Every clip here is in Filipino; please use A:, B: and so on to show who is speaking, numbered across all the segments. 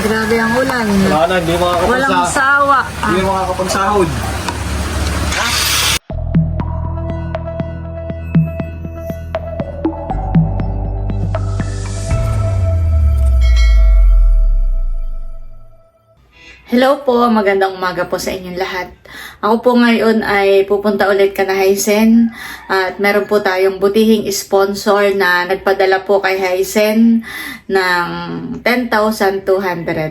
A: Grabe ang ulan.
B: Wala na, hindi
A: Walang
B: makakapagsa...
A: sawa.
B: Hindi makakapagsahod.
A: Hello po, magandang umaga po sa inyong lahat. Ako po ngayon ay pupunta ulit ka na Hisen at meron po tayong butihing sponsor na nagpadala po kay Hisen ng 10,200.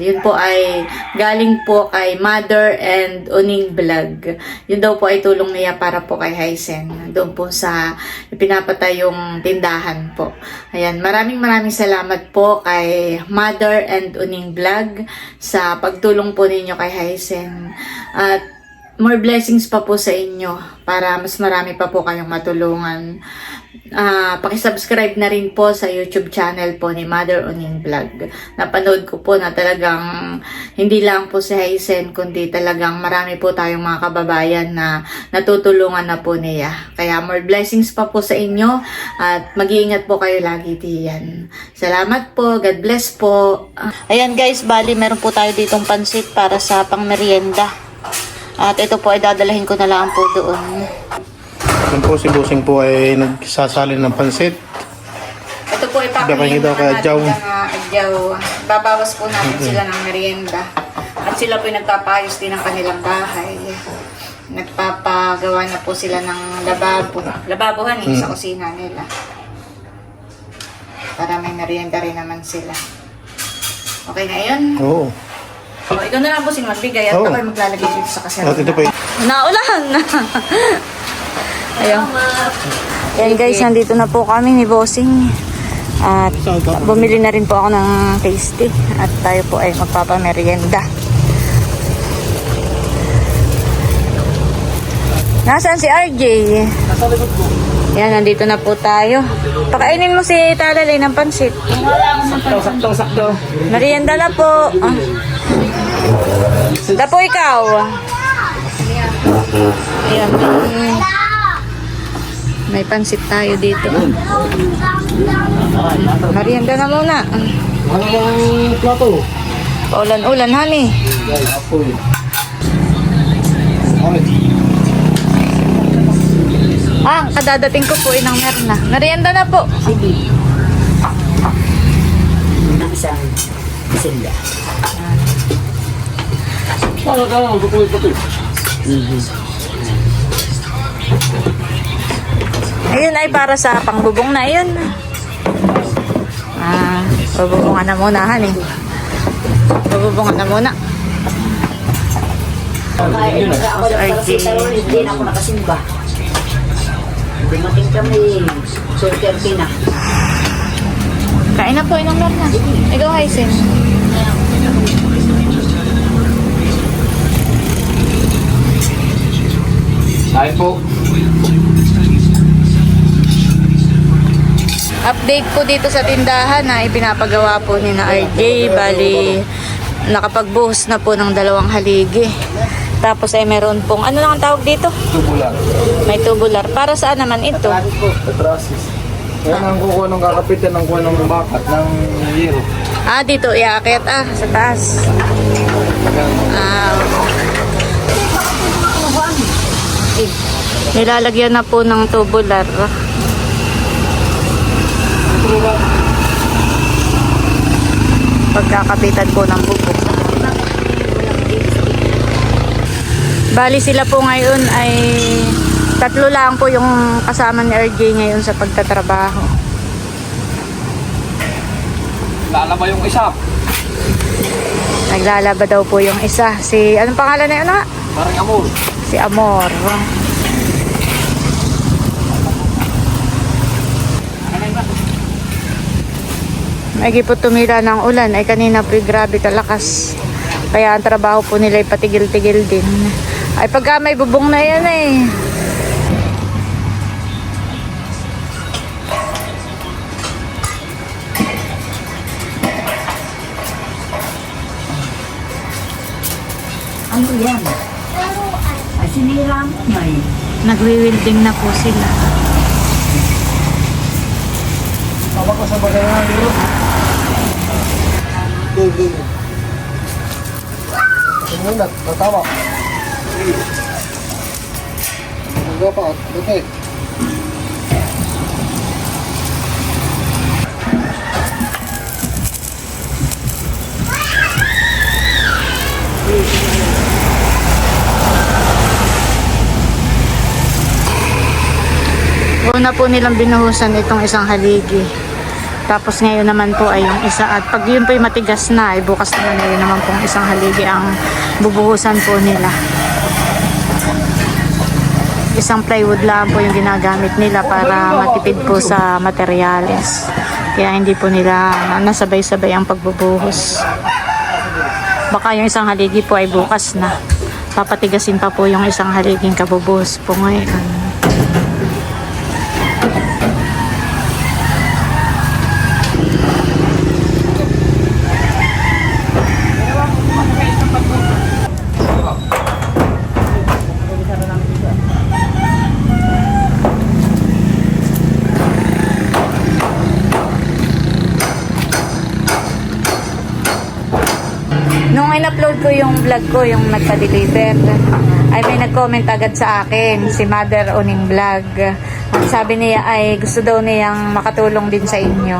A: Yun po ay galing po kay Mother and Uning Vlog. Yun daw po ay tulong niya para po kay Hisen. Doon po sa ipinapatay yung tindahan po. Ayan, maraming maraming salamat po kay Mother and Uning Vlog sa pagtulong po ninyo kay Hisen. At more blessings pa po sa inyo para mas marami pa po kayong matulungan. Ah, paki-subscribe na rin po sa YouTube channel po ni Mother Uning Vlog. Napanood ko po na talagang hindi lang po si Haisen kundi talagang marami po tayong mga kababayan na natutulungan na po niya. Kaya more blessings pa po sa inyo at mag-iingat po kayo lagi diyan. Salamat po. God bless po. Ayan guys, bali meron po tayo ditong pansit para sa pangmerienda. At ito po ay dadalahin ko na lang po doon.
C: Yan po si Busing po ay nagsasali ng pansit.
A: Ito po papakainin
C: daw
A: na
C: kay
A: ng uh, Adjaw. Babawas po natin sila ng merienda. At sila po ay nagpapayos din ng kanilang bahay. Nagpapagawa na po sila ng lababo. Lababohan eh, sa kusina nila. Para may merienda rin naman sila. Okay na yun?
C: Oo.
A: O, ikaw na lang po sing magbigay at
C: Oo.
A: ako ay maglalagay dito sa
C: At
A: kaserona.
C: ito po ay
A: Naulahan na. Ayun. Ayan guys, nandito na po kami ni Bossing. At bumili na rin po ako ng tasty. At tayo po ay magpapamerienda. Nasaan si RJ? Yan, nandito na po tayo. Pakainin mo si Talalay ng pansit.
B: Sakto, sakto, sakto.
A: Merienda na po. Ah. Da po ikaw. Ayan. May, may pansit tayo dito. Merienda na muna.
B: Ano ang plato?
A: Paulan-ulan, honey.
B: Apoy.
A: Ah, kadadating ko po inang merna. Merienda na po.
D: isang isinda.
B: Ano ka lang, bukoy pati.
A: Ayun ay para sa pangbubong na yun. Ah, bububungan na muna, honey. Bububungan na muna.
D: Kaya ako
A: RJ.
D: nagpapasita ron, hindi na ako nakasimba. Dumating kami, sulker na.
A: Kain na po, inang merna. Ikaw, Hysen.
B: Kain po.
A: Update po dito sa tindahan na ipinapagawa po ni na RJ. Bali, nakapagbuhos na po ng dalawang haligi. Tapos ay meron pong, ano lang ang tawag dito?
B: Tubulan.
A: May tubular. Para saan naman ito?
B: Petrasis. Yan ang kukuha ng kakapitan ng kuha ng bakat ng yero.
A: Ah, dito, iaakit ah, sa taas. Ah. Eh, nilalagyan na po ng tubular. Pagkakapitan po ng bubok. Bali sila po ngayon ay tatlo lang po yung kasama ni RJ ngayon sa pagtatrabaho.
B: Lalaba yung isa.
A: Naglalaba daw po yung isa. Si, anong pangalan na yun nga?
B: Parang amor.
A: Si Amor. May po tumila ng ulan ay kanina po grabe kalakas. Kaya ang trabaho po nila ay patigil-tigil din. Ay pagka may bubong na yan eh.
D: Ano yan? Ay, sinira mo na eh.
A: Nagwi-welding na po sila.
B: Tawag ko sa bagay ng yero. Go, go, go. muna. Tatawa. Go pa. Okay.
A: Una po nilang binuhusan itong isang haligi. Tapos ngayon naman po ay yung isa at pag yun po matigas na ay bukas naman ngayon naman pong isang haligi ang bubuhusan po nila. Isang plywood lang po yung ginagamit nila para matipid po sa materyales. Kaya hindi po nila nasabay-sabay ang pagbubuhos. Baka yung isang haligi po ay bukas na. Papatigasin pa po yung isang haliging kabubuhos po ngayon. Nung in-upload ko yung vlog ko, yung nagpa-deliver, ay may nag-comment agad sa akin, si Mother Oning Vlog. Sabi niya ay gusto daw niyang makatulong din sa inyo.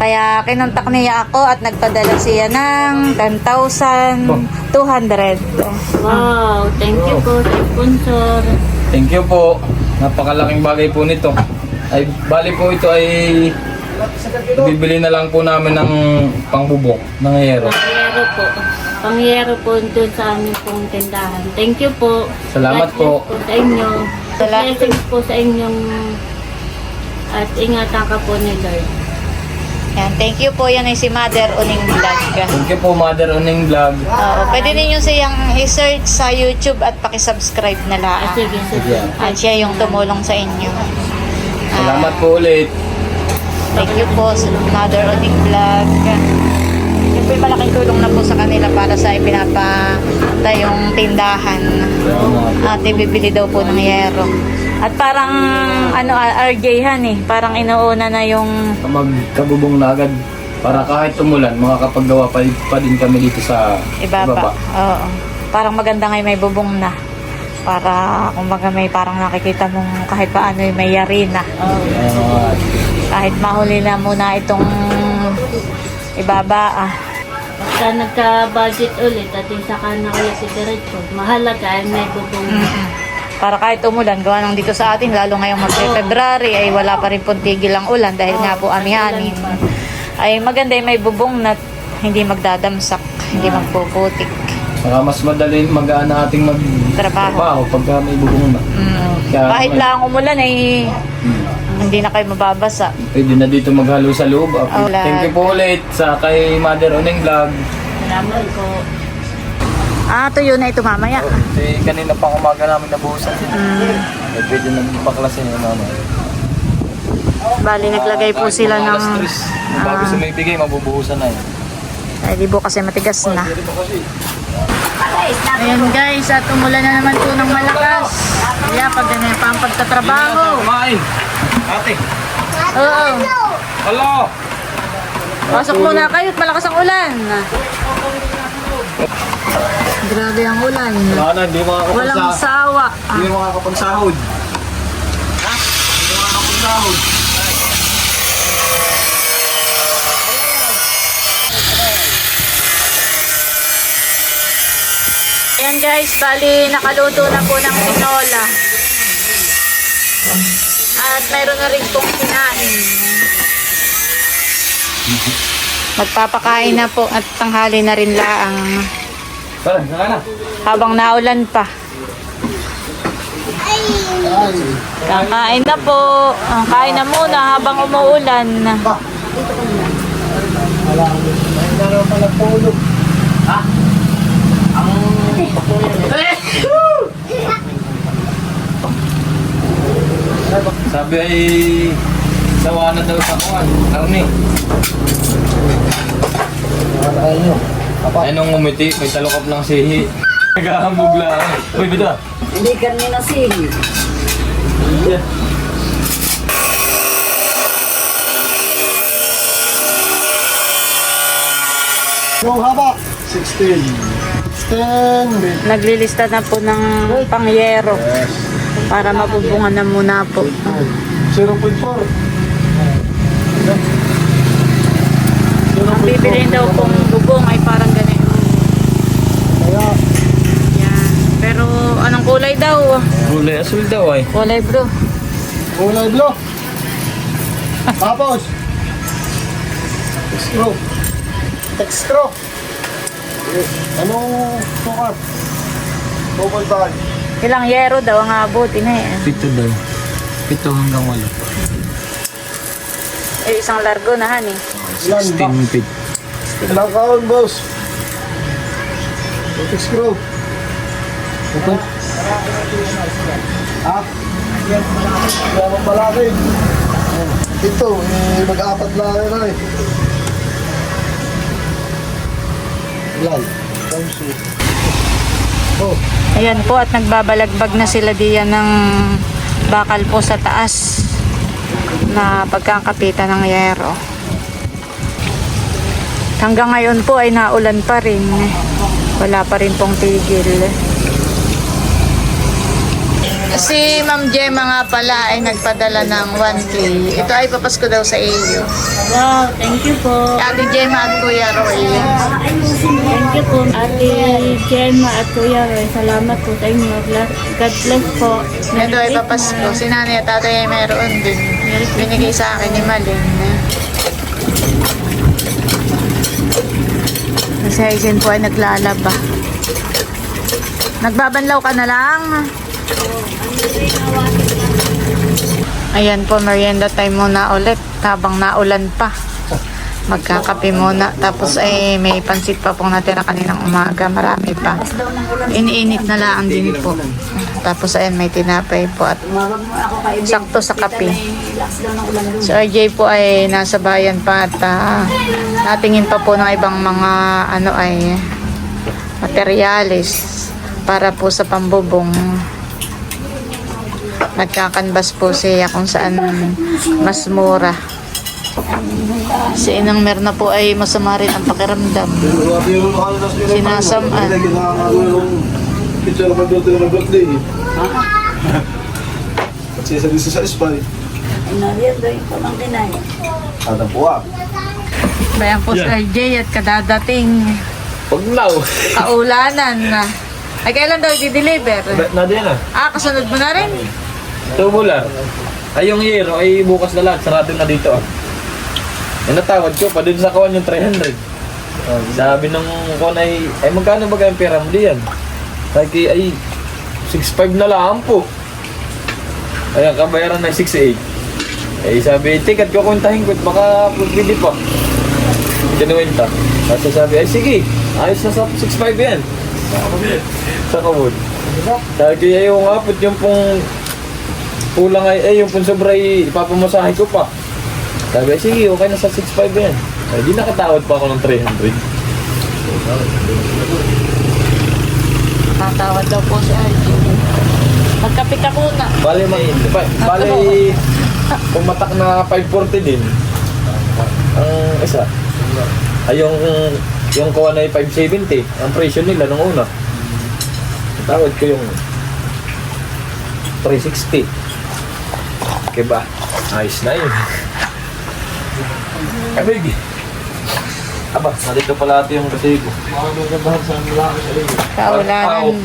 A: Kaya kinontak niya ako at nagpadala siya ng 10,200.
D: Wow, thank you po sponsor.
B: Thank you po. Napakalaking bagay po nito. Ay, bali po ito ay bibili na lang po namin ng pangbubok ng hero.
D: Pangyero po. Pangyero po doon sa aming pong tindahan. Thank you po.
B: Salamat
D: bless
B: po.
D: sa inyo. Blessings po sa inyong at ingatan ka po ni Lord.
A: Yan, thank you po. Yan ay si Mother Oning Vlog.
B: Thank you po, Mother Oning Vlog.
A: Oo, pwede ninyo siyang i-search sa YouTube at pakisubscribe na lang.
D: Ah, sige, sige.
A: At siya yung tumulong sa inyo.
B: Salamat po ulit.
A: Thank you po sa Mother Oning Vlog. Po yung malaking tulong na po sa kanila para sa ipinapatayong tindahan. At ibibili daw po ng yero. At parang ano RJ han eh, parang inuuna na yung
B: Magkabubong na agad para kahit tumulan, makakapaggawa pa, pa din kami dito sa
A: ibaba. Oo. Parang maganda ngayon may bubong na. Para kumbaga may parang nakikita mong kahit paano yung may yari na.
B: Uh,
A: Kahit mahuli na muna itong ibaba ah.
D: Basta nagka-budget ulit at isa ka na kayo si Diretso. Mahalaga ay may bubong.
A: Para kahit umulan, gawa ng dito sa atin, lalo ngayong mag-February, ay wala pa rin pong tigil ang ulan dahil nga po amihanin. Ay maganda yung may bubong na hindi magdadamsak, hindi magpuputik.
B: Saka mas madali magaan na ating
A: Trabaho.
B: magtrabaho pagka may bubong na.
A: Mm.
B: Kaya
A: Kahit
B: may-
A: lang umulan ay
B: Hmm.
A: Hindi na kayo mababasa.
B: Pwede na dito maghalo sa loob. Okay.
A: Wala.
B: Thank you po ulit sa kay Mother Oning Vlog.
D: Salamat po.
A: Ah, tuyo na ito mamaya.
B: Kasi kanina pang umaga namin nabuhusan.
A: Mm.
B: Eh, pwede na paklasin yung mama.
A: Bali, naglagay po sila ng...
B: Alas tres. Bago sa may bigay, mabubuhusan na yun.
A: Ay, di po kasi matigas na. Ayan guys, at umulan na naman po ng malakas. Kaya pag ganyan pa ang pagtatrabaho.
B: Kumain! Ate!
A: Oo.
B: Hello!
A: Pasok muna kayo malakas ang ulan. Grabe ang ulan.
B: Wala na, hindi
A: Walang
B: makakapagsa...
A: sawa.
B: Hindi makakapagsahod. Ha? Hindi makakapagsahod.
A: Ayan guys, bali nakaluto na po ng tinola. At mayroon na rin pong kinain. Magpapakain na po at tanghali na rin laang
B: Tara, saka na.
A: habang naulan pa. Kakain na po. Kain na muna habang umuulan.
B: Sabi ay sawa na daw sa kuwan. Arni. Ay nung umiti, may talukap ng sihi. Nagahambog lang. Uy, bida.
D: Hindi kami nasihi.
B: Yeah.
C: Yung haba, 16. 10.
A: Naglilista na po ng pangyero para mabubungan na muna po.
C: 0.4.
A: Ang bibilin daw pong bubong ay parang ganito.
C: Kaya,
A: Yan. Pero anong kulay daw?
B: Kulay asul daw ay.
A: Kulay bro.
C: kulay blue. Tapos, Textro. Textro. Anong sukat? 2.5.
A: Ilang yero daw ang abutin na eh.
B: Pito daw. Pito hanggang walo.
A: Eh, isang largo na han eh.
C: Ilan ba?
B: 16 feet.
C: Ilang kaon, boss? Textro. Okay. Ha? Kaya malaki. Ito, eh, mag-apat lang na eh. Ilan? Times. Oh,
A: Ayan po at nagbabalagbag na sila diyan ng bakal po sa taas na pagkakapitan ng yero. Hanggang ngayon po ay naulan pa rin. Wala pa rin pong tigil. Si Ma'am Gemma nga pala ay nagpadala ng 1K. Ito ay papasko daw sa iyo.
D: Wow, thank you po.
A: Ate Gemma at Kuya Roy.
D: Thank you po, Ate Gemma at Kuya Roy. Salamat po sa inyo. God bless po.
A: Ito ay papasko. Si nanay at tatay ay meron din. Binigay sa akin ni Malin. Kasi Aizen po ay naglalaba. Nagbabanlaw ka na lang. Ayan po, merienda time muna ulit habang naulan pa. Magkakape muna. Tapos ay may pansit pa pong natira kaninang umaga. Marami pa. Iniinit na lang din po. Tapos ayan, may tinapay po at sakto sa kape. Si RJ po ay nasa bayan pa at ah, natingin pa po ng ibang mga ano ay materialis para po sa pambubong. Nagkakanbas po siya kung saan mas mura. Si Inang Merna po ay masama rin ang pakiramdam. Sinasamaan.
C: Kasi sa sa spy. Ada po.
A: Bayan po si RJ at kadadating
B: Paglaw.
A: kaulanan na. Ay, kailan daw i-deliver?
B: Na din ah.
A: Ah, kasunod mo na rin.
B: Tubular. Ay yung hero ay bukas na lahat. Sarado na dito ah. Yung natawad ko pa dun sa kawan yung 300. Ah, sabi nung kon ay, ay magkano ba kayang pera mo diyan? Sabi ay 6.5 na lang po. Ay ang kabayaran na 6.8. Eh sabi, ticket ko kuntahin ko baka pwede pa. Kinuwenta. Tapos sabi, ay sige, ayos na sa 6.5 yan. sa kabut. Sabi ko, ay yung apot yung pong kulang ay, eh yung pong sobra ay ipapamasahe ko pa. Sabi, sige, okay na sa 6.5 yan. Ay, di nakatawad pa ako ng 300.
A: Tatawad daw po si RJ. Magkape ka muna.
B: Bale, ma- ba- bale, pumatak na 540 din. Ang isa. Ay, yung, yung kuha na ay 570. Ang presyo nila nung una. Tawad ko yung 360. Okay ba? Ayos na yun. Baby. Aba, nandito pala ate yung kasi ko.
A: Kaulanan.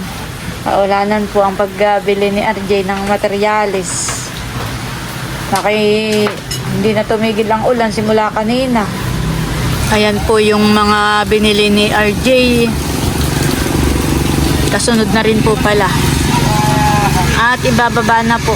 A: Kaulanan po ang pagbili ni RJ ng materialis. Naki, hindi na tumigil ang ulan simula kanina. Ayan po yung mga binili ni RJ. Kasunod na rin po pala. At ibababa na po.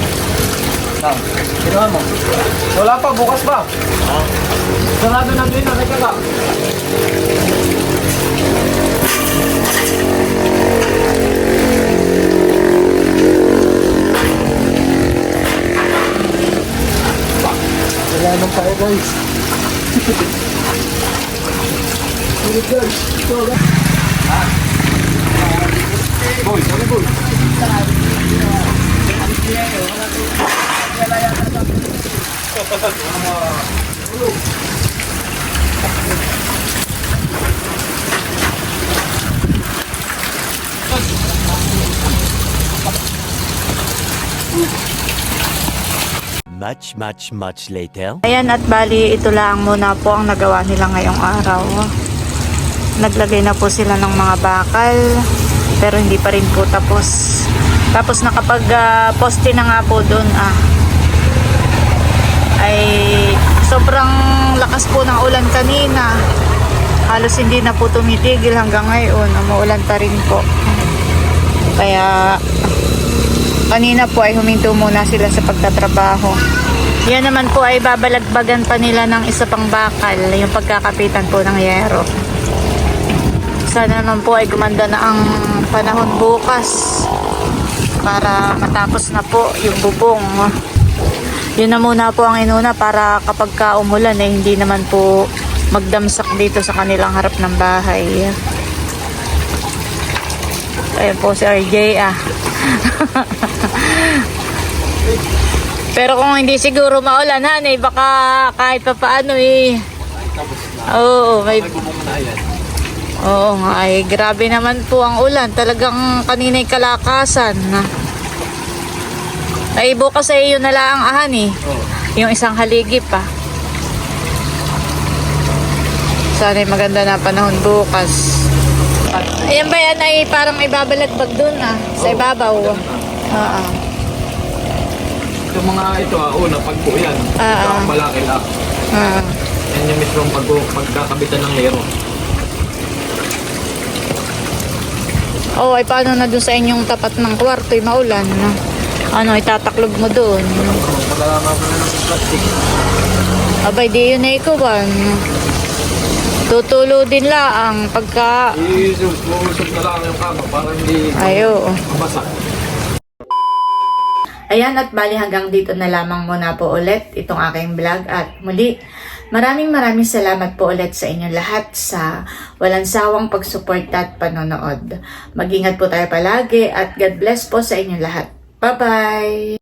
A: Ah, ginawa mo? Wala
C: pa, bukas pa. Ah. Sarado na doon, nakita ka.
B: Wala nang tayo guys. Hindi guys, ito guys. Ah. Boy, boy, boy. Wala
E: Much, much, much later.
A: Ayan at bali ito lang muna po ang nagawa nila ngayong araw. Naglagay na po sila ng mga bakal pero hindi pa rin po tapos. Tapos nakapag ah, poste na nga po doon ah ay sobrang lakas po ng ulan kanina. Halos hindi na po tumitigil hanggang ngayon. Umuulan pa rin po. Kaya kanina po ay huminto muna sila sa pagtatrabaho. Yan naman po ay babalagbagan pa nila ng isa pang bakal, yung pagkakapitan po ng yero. Sana naman po ay gumanda na ang panahon bukas para matapos na po yung bubong. Yun na muna po ang inuna para kapag ka umulan eh hindi naman po magdamsak dito sa kanilang harap ng bahay. Ayan po si RJ ah. Pero kung hindi siguro maulan han eh, baka kahit pa paano eh. Oo, may... Oo nga ay grabe naman po ang ulan. Talagang kanina'y kalakasan. Ay bukas ay yun na lang ang ahan eh. Yung isang haligi pa. Sana'y maganda na panahon bukas. Ayan ba yan ay parang ibabalagbag dun ah, sa ibabaw. Oo.
B: Yung mga ito ah, una, pag po yan.
A: Ah,
B: ito
A: ah.
B: ang malaki lang.
A: Ah.
B: Yan yung mismong pag pagkakabitan ng lero.
A: Oh, ay paano na dun sa inyong tapat ng kwarto, ay maulan. Ano, itataklog mo doon. Abay, di yun na ikawan. Tutulo din laang pagka...
B: Isusok na lang yung kama para hindi
A: Ayo.
B: mabasa.
A: Ayan at bali hanggang dito na lamang muna po ulit itong aking vlog at muli maraming maraming salamat po ulit sa inyong lahat sa walang sawang pagsuporta at panonood. Mag-ingat po tayo palagi at God bless po sa inyong lahat. Bye-bye!